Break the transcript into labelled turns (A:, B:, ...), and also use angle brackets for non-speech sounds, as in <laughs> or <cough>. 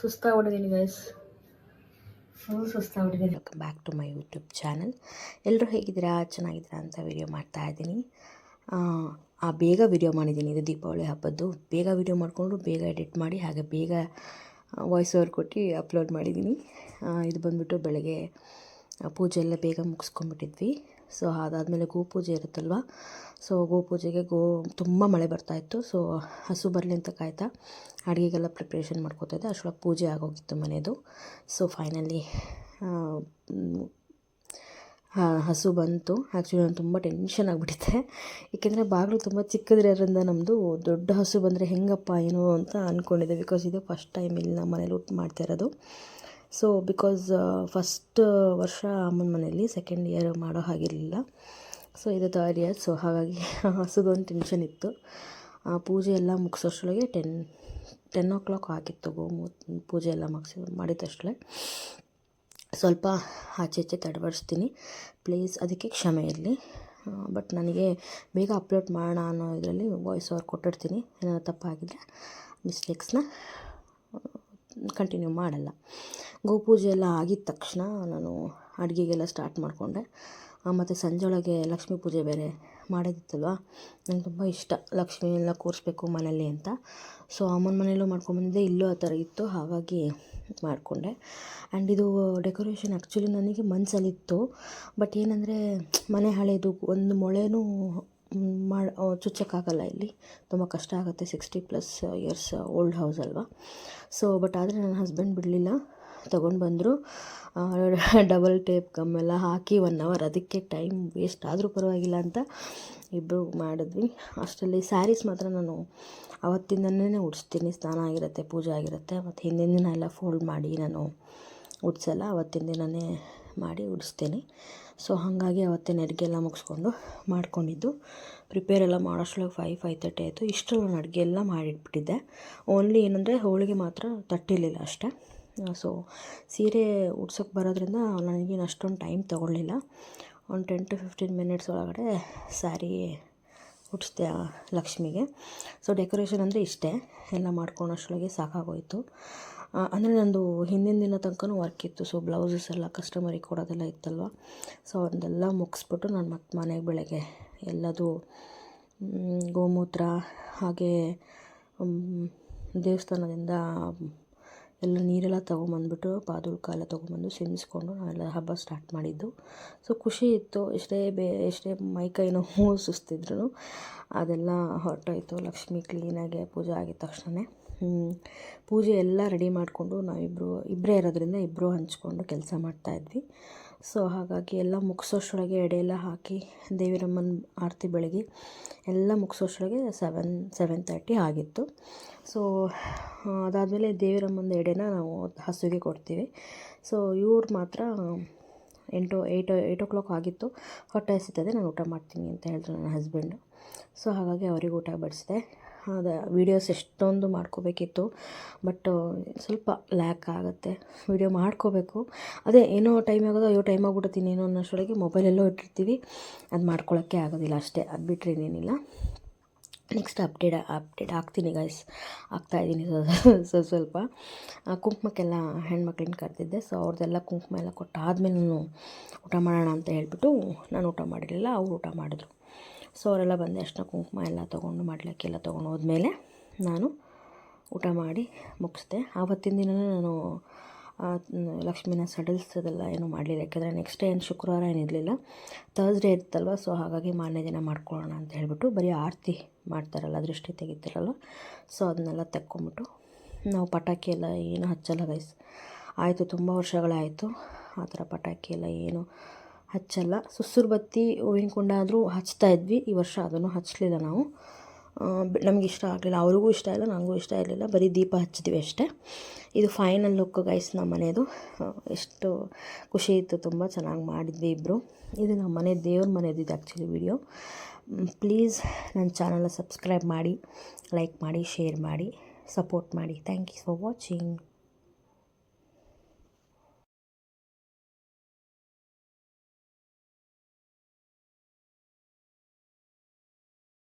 A: ಸುಸ್ತಾಗ್ಬಿಟ್ಟಿದ್ದೀನಿ guys full ಸುಸ್ತಾಗ್ಬಿಟ್ಟಿದ್ದೀನಿ.
B: Welcome back to my YouTube channel ಎಲ್ಲರೂ ಹೇಗಿದ್ದೀರಾ? ಚೆನ್ನಾಗಿದ್ದೀರಾ ಅಂತ ವಿಡಿಯೋ ಮಾಡ್ತಾ ಇದ್ದೀನಿ. ಆ ಬೇಗ ವಿಡಿಯೋ ಮಾಡಿದ್ದೀನಿ. ಇದು ದೀಪಾವಳಿ ಹಬ್ಬದ್ದು. ಬೇಗ ವಿಡಿಯೋ ಮಾಡಿಕೊಂಡು ಬೇಗ ಎಡಿಟ್ ಮಾಡಿ, ಹಾಗೆ ಬೇಗ ವಾಯ್ಸ್ ಓವರ್ ಕೊಟ್ಟು ಅಪ್ಲೋಡ್ ಮಾಡಿದ್ದೀನಿ. ಇದು ಬಂದುಬಿಟ್ಟು ಬೆಳಗ್ಗೆ ಪೂಜೆ ಎಲ್ಲ ಬೇಗ ಮುಗಿಸ್ಕೊಂಡ್ಬಿಟ್ಟಿದ್ವಿ. ಸೊ ಅದಾದಮೇಲೆ ಗೋಪೂಜೆ ಇರುತ್ತಲ್ವ? ಸೊ ಗೋಪೂಜೆಗೆ ಗೋ, ತುಂಬ ಮಳೆ ಬರ್ತಾಯಿತ್ತು ಸೊ ಹಸು ಬರಲಿ ಅಂತ ಕಾಯ್ತಾ ಅಡುಗೆಗೆಲ್ಲ ಪ್ರಿಪ್ರೇಷನ್ ಮಾಡ್ಕೋತಾ ಇದ್ದೆ. ಅಷ್ಟೊಳಗೆ ಪೂಜೆ ಆಗೋಗಿತ್ತು ಮನೆಯದು ಸೊ ಫೈನಲಿ ಹಸು ಬಂತು. ಆ್ಯಕ್ಚುಲಿ ನಾನು ತುಂಬ ಟೆನ್ಷನ್ ಆಗಿಬಿಟ್ಟಿದ್ದೆ ಏಕೆಂದರೆ ಬಾಗಿಲು ತುಂಬ ಚಿಕ್ಕದಿರೋದ್ರಿಂದ ನಮ್ಮದು ದೊಡ್ಡ ಹಸು ಬಂದರೆ ಹೆಂಗಪ್ಪ, ಏನು ಅಂತ ಅಂದ್ಕೊಂಡಿದ್ದೆ ಬಿಕಾಸ್ ಇದು ಫಸ್ಟ್ ಟೈಮ್ ಇಲ್ಲಿ ನಮ್ಮ ಮನೇಲಿ ಊಟ ಮಾಡ್ತಾ ಇರೋದು. ಸೊ ಬಿಕಾಸ್ ಫಸ್ಟ್ ವರ್ಷ ಅಮ್ಮನ ಮನೆಯಲ್ಲಿ ಸೆಕೆಂಡ್ ಇಯರ್ ಮಾಡೋ ಹಾಗಿರಲಿಲ್ಲ. ಸೊ ಇದು ಥರ್ಡ್ ಇಯರ್ ಸೊ ಹಾಗಾಗಿ <laughs> ಹಸುಗೊಂದು ಟೆನ್ಷನ್ ಇತ್ತು. ಪೂಜೆ ಎಲ್ಲ ಮುಗಿಸೋಷ್ಟೊಳಗೆ ಟೆನ್ ಟೆನ್ ಓ ಕ್ಲಾಕ್ ಆಗಿತ್ತು ಗೋಮೂ ಪೂಜೆ ಎಲ್ಲ ಮುಗಿಸಿ ಮಾಡಿದಷ್ಟೇ ಸ್ವಲ್ಪ ಆಚೆ ಈಚೆ ತಡಬಡಿಸ್ತೀನಿ ಪ್ಲೀಸ್ ಅದಕ್ಕೆ ಕ್ಷಮೆ ಇರಲಿ. ಬಟ್ ನನಗೆ ಬೇಗ ಅಪ್ಲೋಡ್ ಮಾಡೋಣ ಅನ್ನೋ ಇದರಲ್ಲಿ ವಾಯ್ಸ್ ಓವರ್ ಕೊಟ್ಟಿರ್ತೀನಿ. ಏನಾದ್ರು ತಪ್ಪಾಗಿದ್ದರೆ ಮಿಸ್ಟೇಕ್ಸ್ನ ಕಂಟಿನ್ಯೂ ಮಾಡಲ್ಲ. ಗೋಪೂಜೆ ಎಲ್ಲ ಆಗಿದ ತಕ್ಷಣ ನಾನು ಅಡುಗೆಗೆಲ್ಲ ಸ್ಟಾರ್ಟ್ ಮಾಡಿಕೊಂಡೆ. ಮತ್ತು ಸಂಜೆಯೊಳಗೆ ಲಕ್ಷ್ಮೀ ಪೂಜೆ ಬೇರೆ ಮಾಡೋದಿತ್ತಲ್ವ? ನಂಗೆ ತುಂಬ ಇಷ್ಟ. ಲಕ್ಷ್ಮಿಯೆಲ್ಲ ಕೂರಿಸ್ಬೇಕು ಮನೇಲಿ ಅಂತ. ಸೊ ಅಮ್ಮನ ಮನೆಯಲ್ಲೂ ಮಾಡ್ಕೊಂಬಂದಿದ್ದೆ ಇಲ್ಲೂ ಆ ಥರ ಇತ್ತು. ಹಾಗಾಗಿ ಮಾಡಿಕೊಂಡೆ. ಆ್ಯಂಡ್ ಇದು ಡೆಕೋರೇಷನ್ ಆ್ಯಕ್ಚುಲಿ ನನಗೆ ಮನಸ್ಸಲ್ಲಿತ್ತು ಬಟ್ ಏನಂದರೆ, ಮನೆ ಹಳೇದು ಒಂದು ಮೊಳೆನೂ ಮಾಡಿ ಚುಚ್ಚಕ್ಕಾಗಲ್ಲ ಇಲ್ಲಿ. ತುಂಬ ಕಷ್ಟ ಆಗುತ್ತೆ. Sixty plus years old house ಅಲ್ವಾ? ಸೊ ಬಟ್ ಆದರೆ ನನ್ನ ಹಸ್ಬೆಂಡ್ ಬಿಡಲಿಲ್ಲ. ತೊಗೊಂಡು ಬಂದರು. ಡಬಲ್ ಟೇಪ್ ಗಮ್ಮೆಲ್ಲ ಹಾಕಿ ಒನ್ ಅವರ್ ಅದಕ್ಕೆ ಟೈಮ್ ವೇಸ್ಟ್ ಆದರೂ ಪರವಾಗಿಲ್ಲ ಅಂತ ಇಬ್ಬರು ಮಾಡಿದ್ವಿ. ಅಷ್ಟರಲ್ಲಿ ಸ್ಯಾರೀಸ್ ಮಾತ್ರ ನಾನು ಅವತ್ತಿಂದನೇ ಉಡಿಸ್ತೀನಿ. ಸ್ನಾನ ಆಗಿರುತ್ತೆ, ಪೂಜೆ ಆಗಿರುತ್ತೆ. ಮತ್ತು ಹಿಂದಿನ ದಿನ ಎಲ್ಲ ಫೋಲ್ಡ್ ಮಾಡಿ ನಾನು ಉಡ್ಸಲ್ಲ, ಅವತ್ತಿನ ದಿನನೇ ಮಾಡಿ ಉಡಿಸ್ತೀನಿ. ಸೊ ಹಾಗಾಗಿ ಅವತ್ತಿನ ಅಡುಗೆ ಎಲ್ಲ ಮುಗಿಸ್ಕೊಂಡು ಮಾಡ್ಕೊಂಡಿದ್ದು. ಪ್ರಿಪೇರ್ ಎಲ್ಲ ಮಾಡೋಷ್ಟೊಳಗೆ ಫೈವ್ ಫೈವ್ ತರ್ಟಿ ಆಯಿತು. ಇಷ್ಟರಲ್ಲಿ ನಾನು ಅಡುಗೆ ಎಲ್ಲ ಮಾಡಿಟ್ಬಿಟ್ಟಿದ್ದೆ. ಓನ್ಲಿ ಏನಂದರೆ ಹೋಳಿಗೆ ಮಾತ್ರ ತಟ್ಟಿರಲಿಲ್ಲ ಅಷ್ಟೇ. ಸೊ ಸೀರೆ ಉಡ್ಸೋಕ್ಕೆ ಬರೋದ್ರಿಂದ ನನಗೇನು ಅಷ್ಟೊಂದು ಟೈಮ್ ತೊಗೊಳ್ಳಿಲ್ಲ. ಒಂದು ಟೆನ್ ಟು ಫಿಫ್ಟೀನ್ ಮಿನಿಟ್ಸ್ ಒಳಗಡೆ ಸ್ಯಾರಿ ಉಡಿಸ್ದೆ ಲಕ್ಷ್ಮಿಗೆ. ಸೊ ಡೆಕೋರೇಷನ್ ಅಂದರೆ ಇಷ್ಟೇ. ಎಲ್ಲ ಮಾಡ್ಕೊಳೋಷ್ರೊಳಗೆ ಸಾಕಾಗೋಯಿತು. ಅಂದರೆ ನಂದು ಹಿಂದಿನ ದಿನ ತನಕನೂ ವರ್ಕ್ ಇತ್ತು. ಸೊ ಬ್ಲೌಸಸ್ ಎಲ್ಲ ಕಸ್ಟಮರಿಗೆ ಕೊಡೋದೆಲ್ಲ ಇತ್ತಲ್ವ? ಸೊ ಅದನ್ನೆಲ್ಲ ಮುಗಿಸ್ಬಿಟ್ಟು ನಾನು ಮತ್ತೆ ಮನೆಗೆ ಬೆಳಗ್ಗೆ ಎಲ್ಲದು ಗೋಮೂತ್ರ ಹಾಗೆ ದೇವಸ್ಥಾನದಿಂದ ಎಲ್ಲ ನೀರೆಲ್ಲ ತೊಗೊಂಬಂದ್ಬಿಟ್ಟು ಪಾದುಲ್ಕ ಎಲ್ಲ ತೊಗೊಂಬಂದು ಸಿಂಧಿಸ್ಕೊಂಡು ನಾವೆಲ್ಲ ಹಬ್ಬ ಸ್ಟಾರ್ಟ್ ಮಾಡಿದ್ದು. ಸೊ ಖುಷಿ ಇತ್ತು. ಎಷ್ಟೇ ಬೇ, ಎಷ್ಟೇ ಮೈಕೈ ನೋವು <laughs> ಸುಸ್ತಿದ್ರು ಅದೆಲ್ಲ ಹೊರಟೋಯ್ತು. ಲಕ್ಷ್ಮಿ ಕ್ಲೀನಾಗೆ ಪೂಜೆ ಆಗಿದ ತಕ್ಷಣವೇ ಪೂಜೆ ಎಲ್ಲ ರೆಡಿ ಮಾಡಿಕೊಂಡು ನಾವಿಬ್ಬರು ಇಬ್ಬರೇ ಇರೋದ್ರಿಂದ ಇಬ್ಬರು ಹಂಚ್ಕೊಂಡು ಕೆಲಸ ಮಾಡ್ತಾಯಿದ್ವಿ ಸೊ ಹಾಗಾಗಿ ಎಲ್ಲ ಮುಗಿಸೋಷ್ಟೊಳಗೆ ಎಡೆ ಎಲ್ಲ ಹಾಕಿ ದೇವಿರಮ್ಮನ ಆರತಿ ಬೆಳಗ್ಗೆ ಎಲ್ಲ ಮುಗಿಸೋಷ್ಟೊಳಗೆ ಸೆವೆನ್ ಸೆವೆನ್ ತರ್ಟಿ ಆಗಿತ್ತು. ಸೊ ಅದಾದಮೇಲೆ ದೇವಿರಮ್ಮನ ಎಡೆನ ನಾವು ಹಸುಗೆ ಕೊಡ್ತೀವಿ. ಸೊ, ಇವ್ರು ಮಾತ್ರ ಎಂಟು ಏಯ್ಟ್ ಏಯ್ಟ್ ಓ ಕ್ಲಾಕ್ ಆಗಿತ್ತು. ಹೊಟ್ಟೆ ಹಸಿತದೆ, ನಾನು ಊಟ ಮಾಡ್ತೀನಿ ಅಂತ ಹೇಳಿದ್ರು ನನ್ನ ಹಸ್ಬೆಂಡು. ಸೊ, ಹಾಗಾಗಿ ಅವ್ರಿಗೆ ಊಟ ಬಡಿಸಿದೆ. ಅದು ವೀಡಿಯೋಸ್ ಎಷ್ಟೊಂದು ಮಾಡ್ಕೋಬೇಕಿತ್ತು ಬಟ್ ಸ್ವಲ್ಪ ಲ್ಯಾಕ್ ಆಗುತ್ತೆ. ವೀಡಿಯೋ ಮಾಡ್ಕೋಬೇಕು. ಅದೇ ಏನೋ ಟೈಮ್ ಆಗೋದು, ಅಯ್ಯೋ ಟೈಮ್ ಆಗ್ಬಿಡುತ್ತೀನಿ ಏನೋ ಅನ್ನೋಷ್ಟೊಳಗೆ ಮೊಬೈಲೆಲ್ಲೋ ಇಟ್ಟಿರ್ತೀವಿ. ಅದು ಮಾಡ್ಕೊಳ್ಳೋಕ್ಕೆ ಆಗೋದಿಲ್ಲ ಅಷ್ಟೇ, ಅದು ಬಿಟ್ಟರೆ ಏನೇನಿಲ್ಲ ನೆಕ್ಸ್ಟ್ ಅಪ್ಡೇಟ್ ಅಪ್ಡೇಟ್ ಆಗ್ತೀನಿ ಗೈಸ್ ಆಗ್ತಾಯಿದ್ದೀನಿ ಸೊ ಸ್ವಲ್ಪ ಕುಂಕುಮಕ್ಕೆಲ್ಲ ಹೆಣ್ಮಕ್ಳನ್ನ ಕರೆದಿದ್ದೆ ಸೊ ಅವ್ರದ್ದೆಲ್ಲ ಕುಂಕುಮ ಎಲ್ಲ ಕೊಟ್ಟಾದ್ಮೇಲೆ ನಾನು ಊಟ ಮಾಡೋಣ ಅಂತ ಹೇಳ್ಬಿಟ್ಟು ನಾನು ಊಟ ಮಾಡಿರಲಿಲ್ಲ, ಅವ್ರು ಊಟ ಮಾಡಿದ್ರು. ಸೊ ಅವರೆಲ್ಲ ಬಂದ ಅಷ್ಟನ್ನ ಕುಂಕುಮ ಎಲ್ಲ ತೊಗೊಂಡು ಮಾಡಲಿಕ್ಕೆಲ್ಲ ತೊಗೊಂಡು ಹೋದ್ಮೇಲೆ ನಾನು ಊಟ ಮಾಡಿ ಮುಗಿಸ್ದೆ. ಆವತ್ತಿನ ದಿನ ನಾನು ಲಕ್ಷ್ಮಿನ ಸಡಿಲ್ಸೋದೆಲ್ಲ ಏನೂ ಮಾಡಲಿಲ್ಲ. ಯಾಕೆಂದರೆ ನೆಕ್ಸ್ಟ್ ಡೇ ಏನು ಶುಕ್ರವಾರ ಏನಿರಲಿಲ್ಲ ತರ್ಸ್ಡೇ ಇತ್ತಲ್ವ ಸೊ ಹಾಗಾಗಿ ಮಾರನೇ ದಿನ ಮಾಡ್ಕೊಳ್ಳೋಣ ಅಂತ ಹೇಳಿಬಿಟ್ಟು ಬರೀ ಆರತಿ ಮಾಡ್ತಾರಲ್ಲ, ದೃಷ್ಟಿ ತೆಗಿತಾರಲ್ಲ ಸೊ ಅದನ್ನೆಲ್ಲ ತೆಕ್ಕೊಂಬಿಟ್ಟು ನಾವು ಪಟಾಕಿ ಎಲ್ಲ ಏನು ಹಚ್ಚಲ್ಲ ಗೈಸ್ ಆಯಿತು, ತುಂಬ ವರ್ಷಗಳಾಯಿತು. ಆ ಥರ ಪಟಾಕಿ ಎಲ್ಲ ಏನು ಹಚ್ಚಲ್ಲ. ಸುಸುರು ಬತ್ತಿ ಹೂವಿನ ಕುಂಡ ಆದರೂ ಹಚ್ತಾ ಇದ್ವಿ. ಈ ವರ್ಷ ಅದನ್ನು ಹಚ್ಚಲಿಲ್ಲ ನಾವು. ನಮಗೆ ಇಷ್ಟ ಆಗಲಿಲ್ಲ. ಅವ್ರಿಗೂ ಇಷ್ಟ ಇಲ್ಲ ನನಗೂ ಇಷ್ಟ ಇರಲಿಲ್ಲ. ಬರೀ ದೀಪ ಹಚ್ಚಿದ್ವಿ ಅಷ್ಟೇ. ಇದು ಫೈನಲ್ ಲುಕ್ ಗೈಸ್ ನಮ್ಮ ಮನೆಯದು ಎಷ್ಟು ಖುಷಿ ಇತ್ತು. ತುಂಬ ಚೆನ್ನಾಗಿ ಮಾಡಿದ್ವಿ ಇಬ್ಬರು ಇದು ನಮ್ಮ ಮನೆ, ದೇವ್ರ ಮನೆಯದು ಇದು ಆ್ಯಕ್ಚುಲಿ ವಿಡಿಯೋ ಪ್ಲೀಸ್ ನನ್ನ ಚಾನಲ್ನ ಸಬ್ಸ್ಕ್ರೈಬ್ ಮಾಡಿ ಲೈಕ್ ಮಾಡಿ ಶೇರ್ ಮಾಡಿ ಸಪೋರ್ಟ್ ಮಾಡಿ. Thank you for watching